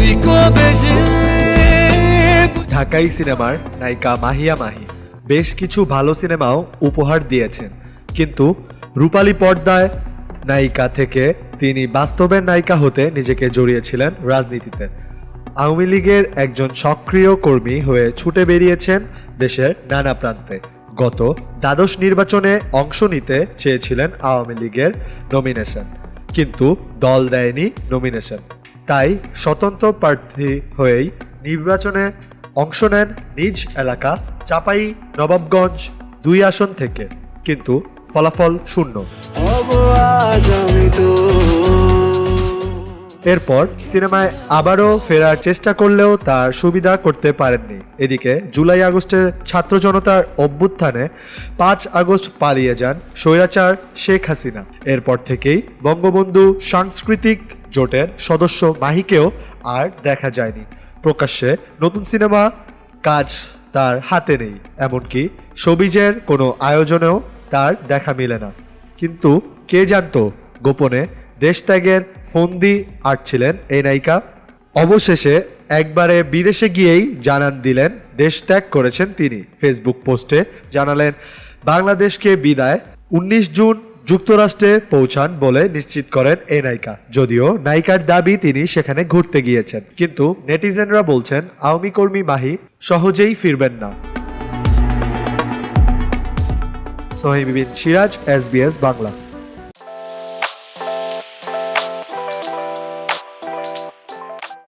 তুই কবে যে ঢাকাই সিনেমার নায়িকা মাহিয়া মাহি বেশ কিছু ভালো সিনেমাও উপহার দিয়েছেন। কিন্তু রূপালী পর্দায় নায়িকা থেকে তিনি বাস্তবের নায়িকা হতে নিজেকে জড়িয়েছিলেন রাজনীতিতে। আওয়ামী লীগের একজন সক্রিয় কর্মী হয়ে ছুটে বেরিয়েছেন দেশের নানা প্রান্তে। গত দ্বাদশ নির্বাচনে অংশ নিতে চেয়েছিলেন আওয়ামী লীগের নমিনেশন কিন্তু দল দেয়নি নমিনেশন তাই স্বতন্ত্র প্রার্থী হয়েই নির্বাচনে অংশ নেন নিজ এলাকা চাপাই নবাবগঞ্জ দুই আসন থেকে। কিন্তু ফলাফল শূন্য। এরপর সিনেমায় আবারও ফেরার চেষ্টা করলেও তার সুবিধা করতে পারেননি। এদিকে জুলাই আগস্টে ছাত্র জনতার অভ্যুত্থানে পাঁচ আগস্ট পালিয়ে যান স্বৈরাচার শেখ হাসিনা। এরপর থেকেই বঙ্গবন্ধু সাংস্কৃতিক জোটের সদস্য মাহিকেও আর দেখা যায়নি। প্রকাশ্যে নতুন সিনেমা কাজ তার হাতে নেই, এমনকি সবিজের কোনো আয়োজনেও তার দেখা মিলে না। কিন্তু কে জানতো গোপনে দেশত্যাগের ফন্দি আটছিলেন এই নায়িকা। অবশেষে একবারে বিদেশে গিয়েই জানান দিলেন দেশ ত্যাগ করেছেন তিনি। ফেসবুক পোস্টে জানালেন, বাংলাদেশকে বিদায়, উনিশ জুন যুক্তরাষ্ট্রে পৌঁছান বলে নিশ্চিত করেন এ নায়িকা। যদিও নায়িকার দাবি তিনি সেখানে ঘুরতে গিয়েছেন। কিন্তু নেটিজেনরা বলছেন, আওয়ামী কর্মী মাহি সহজেই ফিরবেন না। সোহেব বিন সিরাজ এস বাংলা।